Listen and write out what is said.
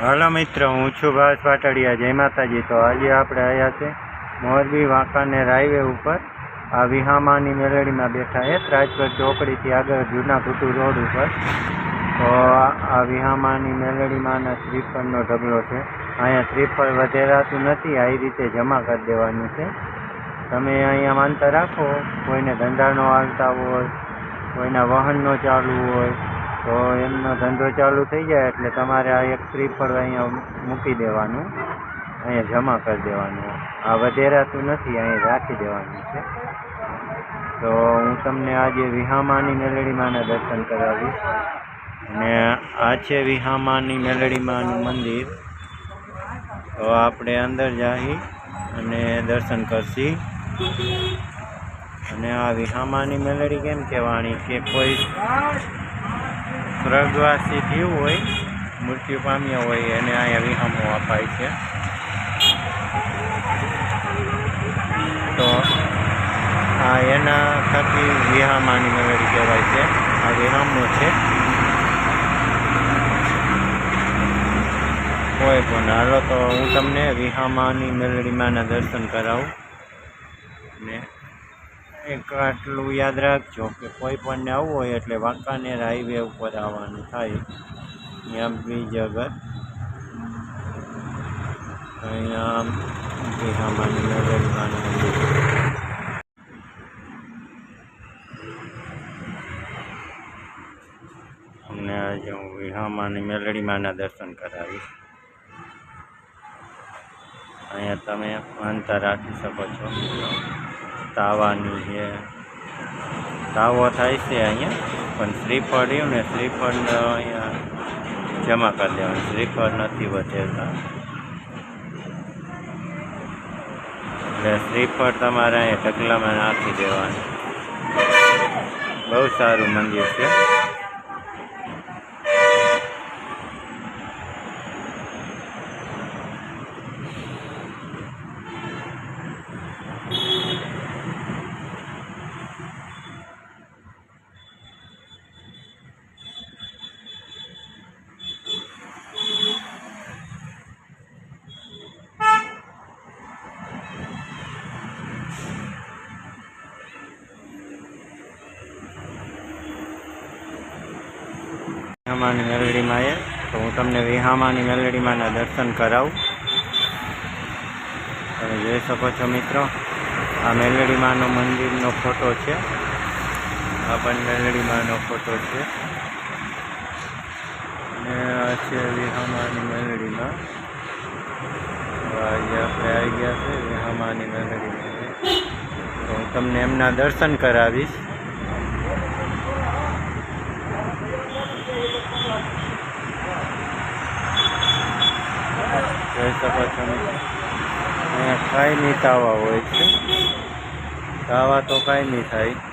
હાલો મિત્ર, હું છું ભાસ પાટડિયા. જય માતાજી. તો આજે આપણે આવ્યા છે મોરબી વાંકાનેર હાઈવે ઉપર. આ વિહામાની મેલેડીમાં બેઠા એ રાજકોટ ચોકડીથી આગળ જૂના કુટુ રોડ ઉપર. તો આ આ વિહામાની મેલેડીમાંના શ્રીફળનો ઢગલો છે. અહીંયા શ્રીફળ વધેરાતું નથી. આ રીતે જમા કરી દેવાનું છે. તમે અહીંયા માનતા રાખો. કોઈને ધંધાનો હાલતા હોય, કોઈના વાહનનો ચાલવું હોય તો એમનો ધંધો ચાલુ થઈ જાય એટલે તમારે આ એક શ્રીફળ અહીંયા મૂકી દેવાનું, અહીંયા જમા કરી દેવાનું. આ વધેરાતું નથી, અહીંયા રાખી દેવાનું છે. તો હું તમને આજે વિહામાની મેલડીમાંના દર્શન કરાવીશ. અને આ છે વિહામાની મેલડીમાંનું મંદિર. તો આપણે અંદર જાહી અને દર્શન કરશી. અને આ વિહામાની મેલડી કેમ કહેવાની કે કોઈ સ્વર્ગવાસી થયું હોય, મૃત્યુ પામ્યા હોય, એને અહીંયા વિહામો અપાય છે. તો આ એના થકી વિહામાની મેલડી કહેવાય છે. આ વિહામો છે. કોઈ પણ. હાલો તો હું તમને વિહામાની મેલડીમાંના દર્શન કરાવું. ને એક આટલું યાદ રાખજો કે કોઈ પણને આવવું હોય એટલે વાંકાનેર હાઈવે ઉપર આવવાનું થાય. ત્યાં બ્રિજ આગળ અહીંયા મેલડીમાંનું મંદિર અમને આજે હું વિહામાની મેલડીમાના દર્શન કરાવીશ. અહીંયા તમે માનતા રાખી શકો છો. તાવાની છે. તાવો થાય છે અહીંયા, પણ શ્રીફળ રહ્યું ને શ્રીફળ અહીંયા જમા કરી દેવાનું. શ્રીફળ નથી વધેતા એટલે શ્રીફળ તમારે અહીંયા ઢગલામાં નાખી દેવાનું. બહુ સારું મંદિર છે. વિહામાની મેલડીમાં એ. તો હું તમને વિહામાની મેલડીમાંના દર્શન કરાવું. તમે જોઈ શકો છો મિત્રો, આ મેલડીમાંનો મંદિરનો ફોટો છે. આ પણ મેલડીમાંનો ફોટો છે. અને આ છે વિહામાની મેલડીમાં. આજે આપણે આવી ગયા છે વિહામાની મેલડીમાં. તો હું તમને એમના દર્શન કરાવીશ જોઈ શકો અહીંયા કાંઈ નહીં તાવા હોય છે. તાવા તો કાંઈ નહીં થાય.